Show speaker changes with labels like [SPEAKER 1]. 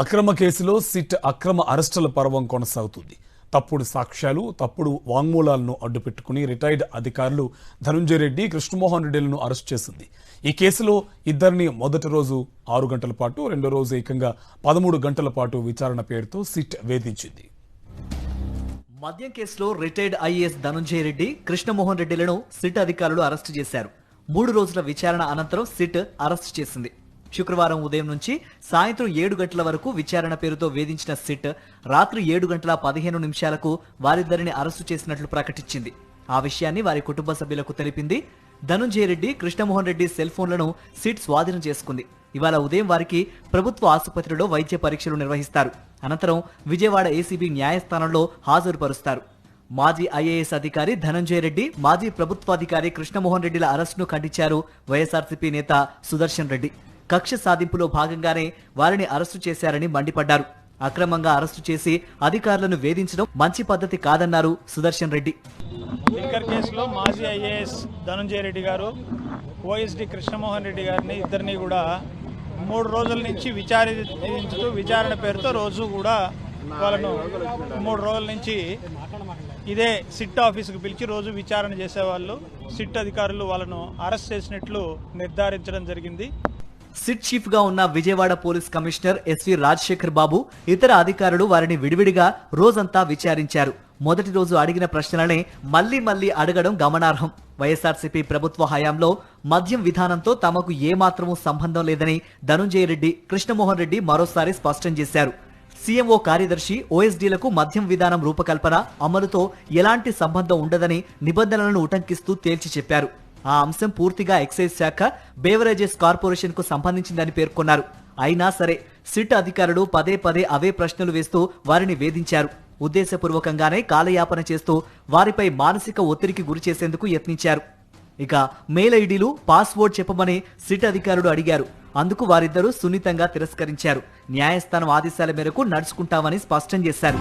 [SPEAKER 1] అక్రమ కేసులో సిట్ అక్రమ అరెస్టుల పర్వం కొనసాగుతుంది. తప్పుడు సాక్ష్యాలు తప్పుడు వాంగ్మూలాలను అడ్డుపెట్టుకుని రిటైర్డ్ అధికారులు ధనుంజయ రెడ్డి కృష్ణమోహన్ రెడ్డిలను అరెస్ట్ చేసింది. ఈ కేసులో ఇద్దరిని మొదటి రోజు ఆరు గంటల పాటు రెండో రోజు ఏకంగా పదమూడు గంటల పాటు విచారణ పేరుతో సిట్ వేధించింది.
[SPEAKER 2] మద్యం కేసులో రిటైర్డ్ ఐఏఎస్ ధనుంజయ రెడ్డి కృష్ణమోహన్ రెడ్డిలను సిట్ అధికారులు అరెస్టు చేశారు. మూడు రోజుల విచారణ అనంతరం సిట్ అరెస్ట్ చేసింది. శుక్రవారం ఉదయం నుంచి సాయంత్రం ఏడు గంటల వరకు విచారణ పేరుతో వేధించిన సిట్ రాత్రి ఏడు గంటల పదిహేను నిమిషాలకు వారిద్దరిని అరెస్టు చేసినట్లు ప్రకటించింది. ఆ విషయాన్ని వారి కుటుంబ సభ్యులకు తెలిపింది. ధనుంజయ రెడ్డి కృష్ణమోహన్ రెడ్డి సెల్ ఫోన్లను సిట్ స్వాధీనం చేసుకుంది. ఇవాళ ఉదయం వారికి ప్రభుత్వ ఆసుపత్రిలో వైద్య పరీక్షలు నిర్వహిస్తారు. అనంతరం విజయవాడ ఏసీబీ న్యాయస్థానంలో హాజరుపరుస్తారు. మాజీ ఐఏఎస్ అధికారి ధనంజయ రెడ్డి మాజీ ప్రభుత్వాధికారి కృష్ణమోహన్ రెడ్డిల అరెస్టును ఖండించారు వైఎస్ఆర్సీపీ నేత సుదర్శన్ రెడ్డి. కక్ష సాధింపులో భాగంగానే వారిని అరెస్టు చేశారని మండిపడ్డారు. అక్రమంగా అరెస్టు చేసి అధికారులను వేధించడం మంచి పద్ధతి కాదన్నారు సుదర్శన్ రెడ్డి.
[SPEAKER 3] లిక్కర్ కేసులో మాజీ ఐఏఎస్ ధనంజయ రెడ్డి గారు ఓఎస్డి కృష్ణమోహన్ రెడ్డి గారిని ఇద్దరిని కూడా మూడు రోజుల నుంచి విచారించుతూ విచారణ పేరుతో రోజు కూడా వాళ్ళను మూడు రోజుల నుంచి ఇదే సిట్ ఆఫీసుకు పిలిచి రోజు విచారణ చేసేవాళ్ళు. సిట్ అధికారులు వాళ్ళను అరెస్ట్ చేసినట్లు నిర్ధారించడం జరిగింది.
[SPEAKER 2] సిట్ చీఫ్గా ఉన్న Vijayawada police commissioner SV Rajasekhar Babu ఇతర అధికారులు వారిని విడివిడిగా రోజంతా విచారించారు. మొదటి రోజు అడిగిన ప్రశ్నలనే మళ్ళీ మళ్ళీ అడగడం గమనార్హం. వైఎస్ఆర్సీపీ ప్రభుత్వ హయాంలో మద్యం విధానంతో తమకు ఏమాత్రమూ సంబంధం లేదని ధనుంజయ రెడ్డి కృష్ణమోహన్ రెడ్డి మరోసారి స్పష్టం చేశారు. సీఎంఓ కార్యదర్శి ఓఎస్డీలకు మద్యం విధానం రూపకల్పన అమలుతో ఎలాంటి సంబంధం ఉండదని నిబంధనలను ఉటంకిస్తూ తేల్చి చెప్పారు. ఆ అంశం పూర్తిగా ఎక్సైజ్ శాఖ బేవరేజెస్ కార్పొరేషన్కు సంబంధించిందని పేర్కొన్నారు. అయినా సరే సిట్ అధికారులు పదే పదే అవే ప్రశ్నలు వేస్తూ వారిని వేధించారు. ఉద్దేశపూర్వకంగానే కాలయాపన చేస్తూ వారిపై మానసిక ఒత్తిడికి గురి చేసేందుకు యత్నించారు. ఇక మెయిల్ ఐడీలు పాస్వర్డ్ చెప్పమని సిట్ అధికారులు అడిగారు. అందుకు వారిద్దరూ సున్నితంగా తిరస్కరించారు. న్యాయస్థానం ఆదేశాల మేరకు నడుచుకుంటామని స్పష్టం చేశారు.